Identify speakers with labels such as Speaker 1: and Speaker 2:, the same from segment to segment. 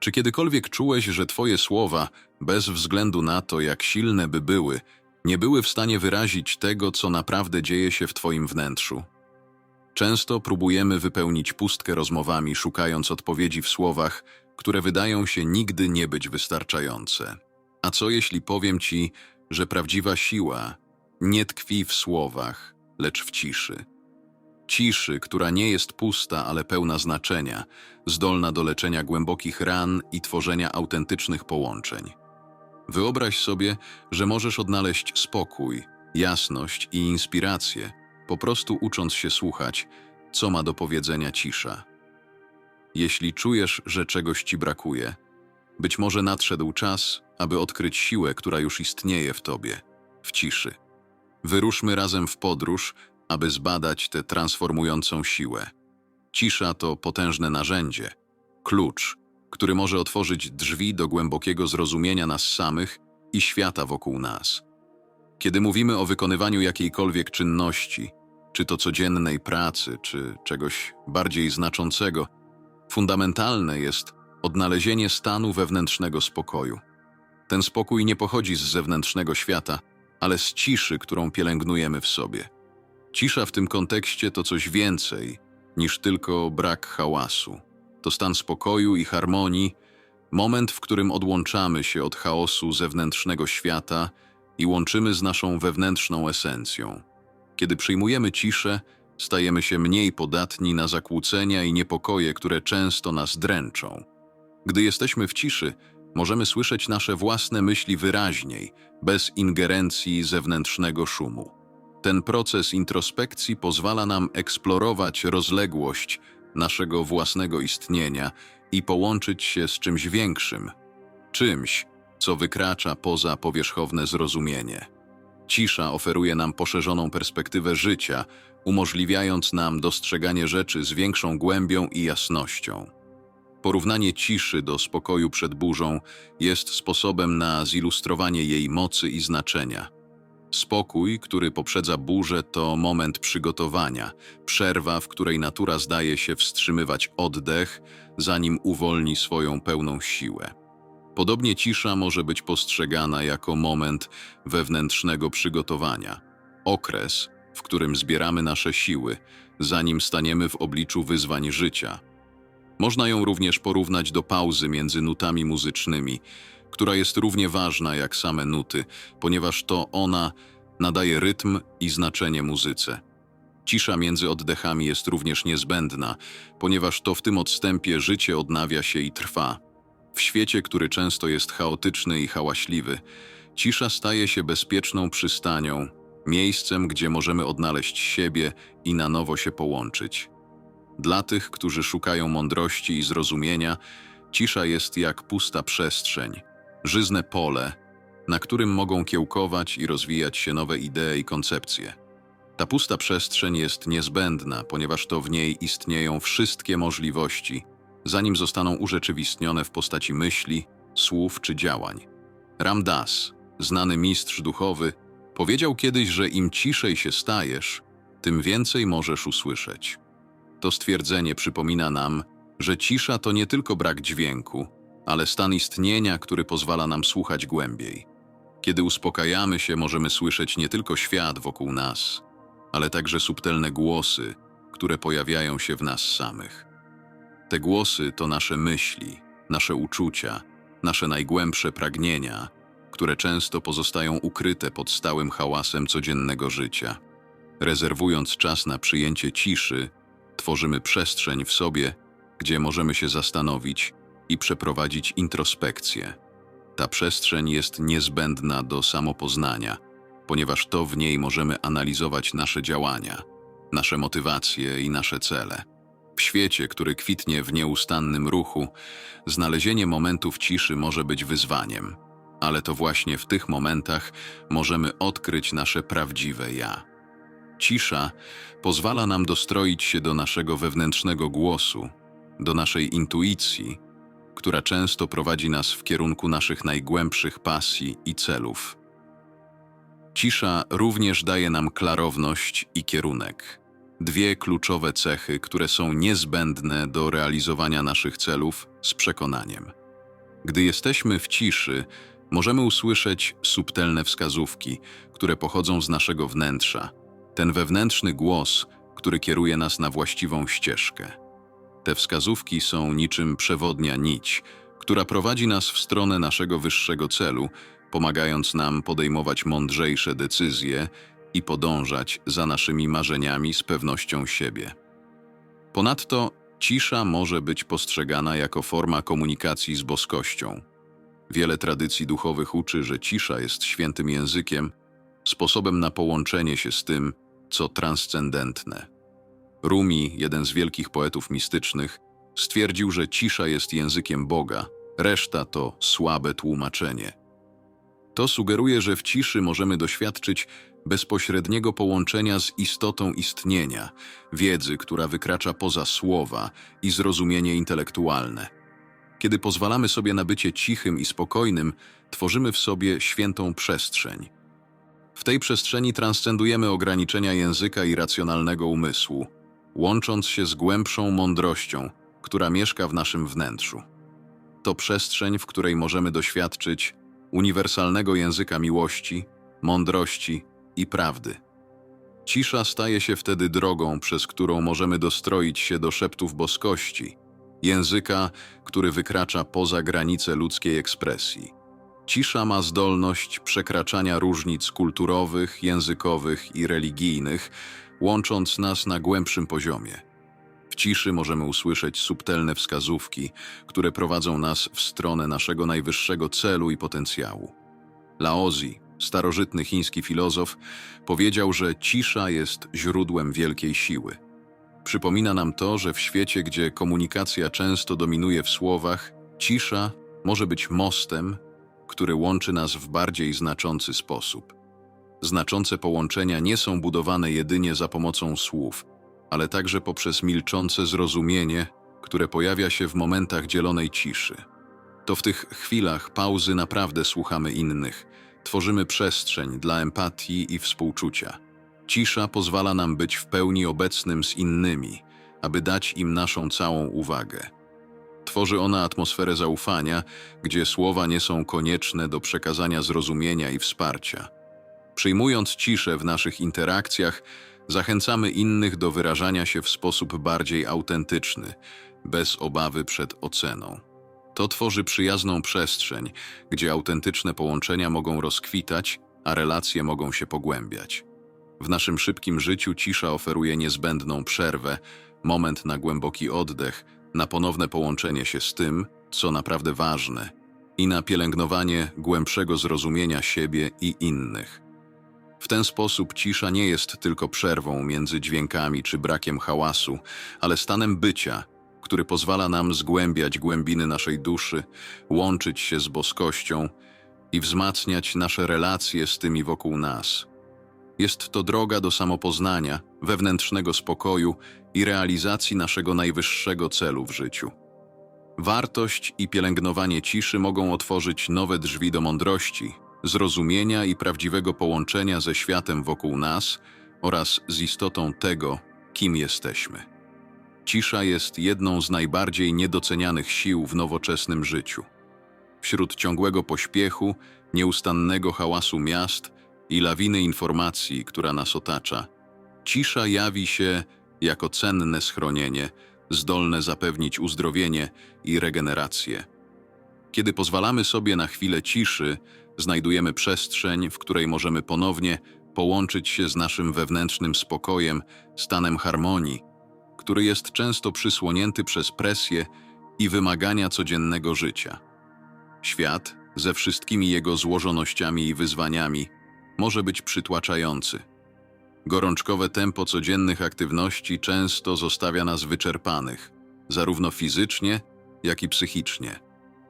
Speaker 1: Czy kiedykolwiek czułeś, że Twoje słowa, bez względu na to, jak silne by były, nie były w stanie wyrazić tego, co naprawdę dzieje się w Twoim wnętrzu? Często próbujemy wypełnić pustkę rozmowami, szukając odpowiedzi w słowach, które wydają się nigdy nie być wystarczające. A co jeśli powiem Ci, że prawdziwa siła nie tkwi w słowach, lecz w ciszy? Ciszy, która nie jest pusta, ale pełna znaczenia, zdolna do leczenia głębokich ran i tworzenia autentycznych połączeń. Wyobraź sobie, że możesz odnaleźć spokój, jasność i inspirację, po prostu ucząc się słuchać, co ma do powiedzenia cisza. Jeśli czujesz, że czegoś ci brakuje, być może nadszedł czas, aby odkryć siłę, która już istnieje w tobie, w ciszy. Wyruszmy razem w podróż, aby zbadać tę transformującą siłę. Cisza to potężne narzędzie, klucz, który może otworzyć drzwi do głębokiego zrozumienia nas samych i świata wokół nas. Kiedy mówimy o wykonywaniu jakiejkolwiek czynności, czy to codziennej pracy, czy czegoś bardziej znaczącego, fundamentalne jest odnalezienie stanu wewnętrznego spokoju. Ten spokój nie pochodzi z zewnętrznego świata, ale z ciszy, którą pielęgnujemy w sobie. Cisza w tym kontekście to coś więcej niż tylko brak hałasu. To stan spokoju i harmonii, moment, w którym odłączamy się od chaosu zewnętrznego świata i łączymy z naszą wewnętrzną esencją. Kiedy przyjmujemy ciszę, stajemy się mniej podatni na zakłócenia i niepokoje, które często nas dręczą. Gdy jesteśmy w ciszy, możemy słyszeć nasze własne myśli wyraźniej, bez ingerencji zewnętrznego szumu. Ten proces introspekcji pozwala nam eksplorować rozległość naszego własnego istnienia i połączyć się z czymś większym, czymś, co wykracza poza powierzchowne zrozumienie. Cisza oferuje nam poszerzoną perspektywę życia, umożliwiając nam dostrzeganie rzeczy z większą głębią i jasnością. Porównanie ciszy do spokoju przed burzą jest sposobem na zilustrowanie jej mocy i znaczenia. Spokój, który poprzedza burzę, to moment przygotowania, przerwa, w której natura zdaje się wstrzymywać oddech, zanim uwolni swoją pełną siłę. Podobnie cisza może być postrzegana jako moment wewnętrznego przygotowania, okres, w którym zbieramy nasze siły, zanim staniemy w obliczu wyzwań życia. Można ją również porównać do pauzy między nutami muzycznymi, która jest równie ważna jak same nuty, ponieważ to ona nadaje rytm i znaczenie muzyce. Cisza między oddechami jest również niezbędna, ponieważ to w tym odstępie życie odnawia się i trwa. W świecie, który często jest chaotyczny i hałaśliwy, cisza staje się bezpieczną przystanią, miejscem, gdzie możemy odnaleźć siebie i na nowo się połączyć. Dla tych, którzy szukają mądrości i zrozumienia, cisza jest jak pusta przestrzeń, żyzne pole, na którym mogą kiełkować i rozwijać się nowe idee i koncepcje. Ta pusta przestrzeń jest niezbędna, ponieważ to w niej istnieją wszystkie możliwości, zanim zostaną urzeczywistnione w postaci myśli, słów czy działań. Ram Dass, znany mistrz duchowy, powiedział kiedyś, że im ciszej się stajesz, tym więcej możesz usłyszeć. To stwierdzenie przypomina nam, że cisza to nie tylko brak dźwięku, ale stan istnienia, który pozwala nam słuchać głębiej. Kiedy uspokajamy się, możemy słyszeć nie tylko świat wokół nas, ale także subtelne głosy, które pojawiają się w nas samych. Te głosy to nasze myśli, nasze uczucia, nasze najgłębsze pragnienia, które często pozostają ukryte pod stałym hałasem codziennego życia. Rezerwując czas na przyjęcie ciszy, tworzymy przestrzeń w sobie, gdzie możemy się zastanowić i przeprowadzić introspekcję. Ta przestrzeń jest niezbędna do samopoznania, ponieważ to w niej możemy analizować nasze działania, nasze motywacje i nasze cele. W świecie, który kwitnie w nieustannym ruchu, znalezienie momentów ciszy może być wyzwaniem, ale to właśnie w tych momentach możemy odkryć nasze prawdziwe ja. Cisza pozwala nam dostroić się do naszego wewnętrznego głosu, do naszej intuicji, która często prowadzi nas w kierunku naszych najgłębszych pasji i celów. Cisza również daje nam klarowność i kierunek. Dwie kluczowe cechy, które są niezbędne do realizowania naszych celów z przekonaniem. Gdy jesteśmy w ciszy, możemy usłyszeć subtelne wskazówki, które pochodzą z naszego wnętrza. Ten wewnętrzny głos, który kieruje nas na właściwą ścieżkę. Te wskazówki są niczym przewodnia nić, która prowadzi nas w stronę naszego wyższego celu, pomagając nam podejmować mądrzejsze decyzje i podążać za naszymi marzeniami z pewnością siebie. Ponadto cisza może być postrzegana jako forma komunikacji z boskością. Wiele tradycji duchowych uczy, że cisza jest świętym językiem, sposobem na połączenie się z tym, co transcendentne. Rumi, jeden z wielkich poetów mistycznych, stwierdził, że cisza jest językiem Boga, reszta to słabe tłumaczenie. To sugeruje, że w ciszy możemy doświadczyć bezpośredniego połączenia z istotą istnienia, wiedzy, która wykracza poza słowa i zrozumienie intelektualne. Kiedy pozwalamy sobie na bycie cichym i spokojnym, tworzymy w sobie świętą przestrzeń. W tej przestrzeni transcendujemy ograniczenia języka i racjonalnego umysłu, łącząc się z głębszą mądrością, która mieszka w naszym wnętrzu. To przestrzeń, w której możemy doświadczyć uniwersalnego języka miłości, mądrości i prawdy. Cisza staje się wtedy drogą, przez którą możemy dostroić się do szeptów boskości, języka, który wykracza poza granice ludzkiej ekspresji. Cisza ma zdolność przekraczania różnic kulturowych, językowych i religijnych, łącząc nas na głębszym poziomie. W ciszy możemy usłyszeć subtelne wskazówki, które prowadzą nas w stronę naszego najwyższego celu i potencjału. Laozi, starożytny chiński filozof, powiedział, że cisza jest źródłem wielkiej siły. Przypomina nam to, że w świecie, gdzie komunikacja często dominuje w słowach, cisza może być mostem, który łączy nas w bardziej znaczący sposób. Znaczące połączenia nie są budowane jedynie za pomocą słów, ale także poprzez milczące zrozumienie, które pojawia się w momentach dzielonej ciszy. To w tych chwilach pauzy naprawdę słuchamy innych, tworzymy przestrzeń dla empatii i współczucia. Cisza pozwala nam być w pełni obecnym z innymi, aby dać im naszą całą uwagę. Tworzy ona atmosferę zaufania, gdzie słowa nie są konieczne do przekazania zrozumienia i wsparcia. Przyjmując ciszę w naszych interakcjach, zachęcamy innych do wyrażania się w sposób bardziej autentyczny, bez obawy przed oceną. To tworzy przyjazną przestrzeń, gdzie autentyczne połączenia mogą rozkwitać, a relacje mogą się pogłębiać. W naszym szybkim życiu cisza oferuje niezbędną przerwę, moment na głęboki oddech, na ponowne połączenie się z tym, co naprawdę ważne, i na pielęgnowanie głębszego zrozumienia siebie i innych. W ten sposób cisza nie jest tylko przerwą między dźwiękami czy brakiem hałasu, ale stanem bycia, który pozwala nam zgłębiać głębiny naszej duszy, łączyć się z boskością i wzmacniać nasze relacje z tymi wokół nas. Jest to droga do samopoznania, wewnętrznego spokoju i realizacji naszego najwyższego celu w życiu. Wartość i pielęgnowanie ciszy mogą otworzyć nowe drzwi do mądrości, zrozumienia i prawdziwego połączenia ze światem wokół nas oraz z istotą tego, kim jesteśmy. Cisza jest jedną z najbardziej niedocenianych sił w nowoczesnym życiu. Wśród ciągłego pośpiechu, nieustannego hałasu miast i lawiny informacji, która nas otacza, cisza jawi się jako cenne schronienie, zdolne zapewnić uzdrowienie i regenerację. Kiedy pozwalamy sobie na chwilę ciszy, znajdujemy przestrzeń, w której możemy ponownie połączyć się z naszym wewnętrznym spokojem, stanem harmonii, który jest często przysłonięty przez presję i wymagania codziennego życia. Świat, ze wszystkimi jego złożonościami i wyzwaniami, może być przytłaczający. Gorączkowe tempo codziennych aktywności często zostawia nas wyczerpanych, zarówno fizycznie, jak i psychicznie.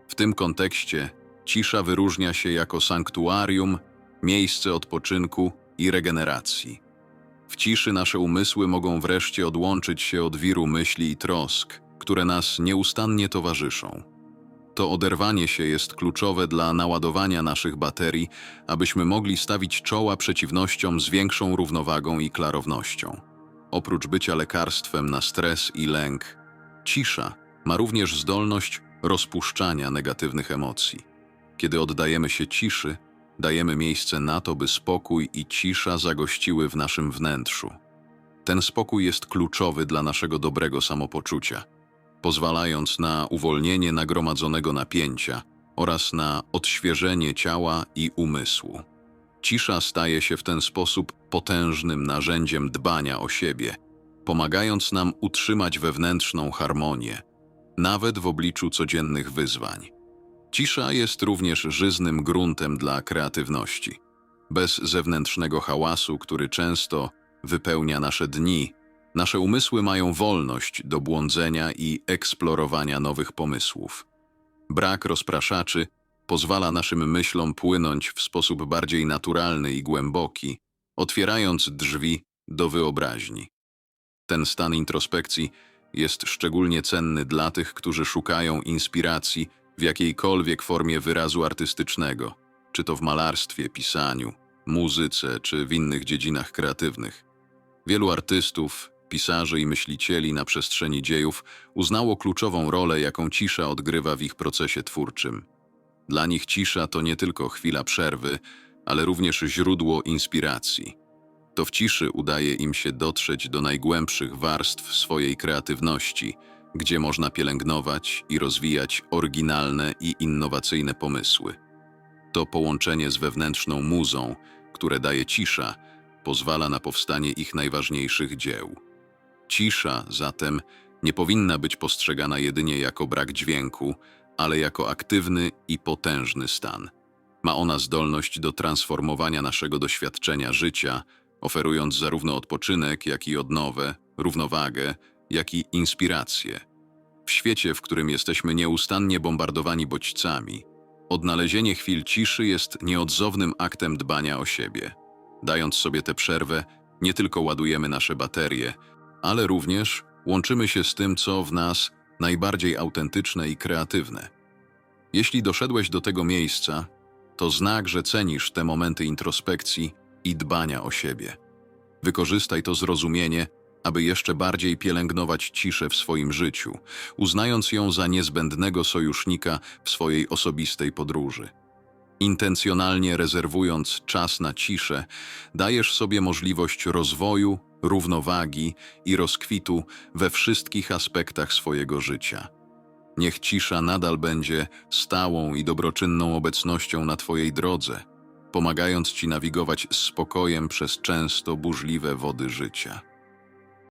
Speaker 1: W tym kontekście cisza wyróżnia się jako sanktuarium, miejsce odpoczynku i regeneracji. W ciszy nasze umysły mogą wreszcie odłączyć się od wiru myśli i trosk, które nas nieustannie towarzyszą. To oderwanie się jest kluczowe dla naładowania naszych baterii, abyśmy mogli stawić czoła przeciwnościom z większą równowagą i klarownością. Oprócz bycia lekarstwem na stres i lęk, cisza ma również zdolność rozpuszczania negatywnych emocji. Kiedy oddajemy się ciszy, dajemy miejsce na to, by spokój i cisza zagościły w naszym wnętrzu. Ten spokój jest kluczowy dla naszego dobrego samopoczucia, pozwalając na uwolnienie nagromadzonego napięcia oraz na odświeżenie ciała i umysłu. Cisza staje się w ten sposób potężnym narzędziem dbania o siebie, pomagając nam utrzymać wewnętrzną harmonię, nawet w obliczu codziennych wyzwań. Cisza jest również żyznym gruntem dla kreatywności. Bez zewnętrznego hałasu, który często wypełnia nasze dni, nasze umysły mają wolność do błądzenia i eksplorowania nowych pomysłów. Brak rozpraszaczy pozwala naszym myślom płynąć w sposób bardziej naturalny i głęboki, otwierając drzwi do wyobraźni. Ten stan introspekcji jest szczególnie cenny dla tych, którzy szukają inspiracji w jakiejkolwiek formie wyrazu artystycznego, czy to w malarstwie, pisaniu, muzyce, czy w innych dziedzinach kreatywnych. Wielu artystów, pisarzy i myślicieli na przestrzeni dziejów uznało kluczową rolę, jaką cisza odgrywa w ich procesie twórczym. Dla nich cisza to nie tylko chwila przerwy, ale również źródło inspiracji. To w ciszy udaje im się dotrzeć do najgłębszych warstw swojej kreatywności, gdzie można pielęgnować i rozwijać oryginalne i innowacyjne pomysły. To połączenie z wewnętrzną muzą, które daje cisza, pozwala na powstanie ich najważniejszych dzieł. Cisza zatem nie powinna być postrzegana jedynie jako brak dźwięku, ale jako aktywny i potężny stan. Ma ona zdolność do transformowania naszego doświadczenia życia, oferując zarówno odpoczynek, jak i odnowę, równowagę, jak i inspirację. W świecie, w którym jesteśmy nieustannie bombardowani bodźcami, odnalezienie chwil ciszy jest nieodzownym aktem dbania o siebie. Dając sobie tę przerwę, nie tylko ładujemy nasze baterie, ale również łączymy się z tym, co w nas najbardziej autentyczne i kreatywne. Jeśli doszedłeś do tego miejsca, to znak, że cenisz te momenty introspekcji i dbania o siebie. Wykorzystaj to zrozumienie, aby jeszcze bardziej pielęgnować ciszę w swoim życiu, uznając ją za niezbędnego sojusznika w swojej osobistej podróży. Intencjonalnie rezerwując czas na ciszę, dajesz sobie możliwość rozwoju, równowagi i rozkwitu we wszystkich aspektach swojego życia. Niech cisza nadal będzie stałą i dobroczynną obecnością na Twojej drodze, pomagając Ci nawigować z spokojem przez często burzliwe wody życia.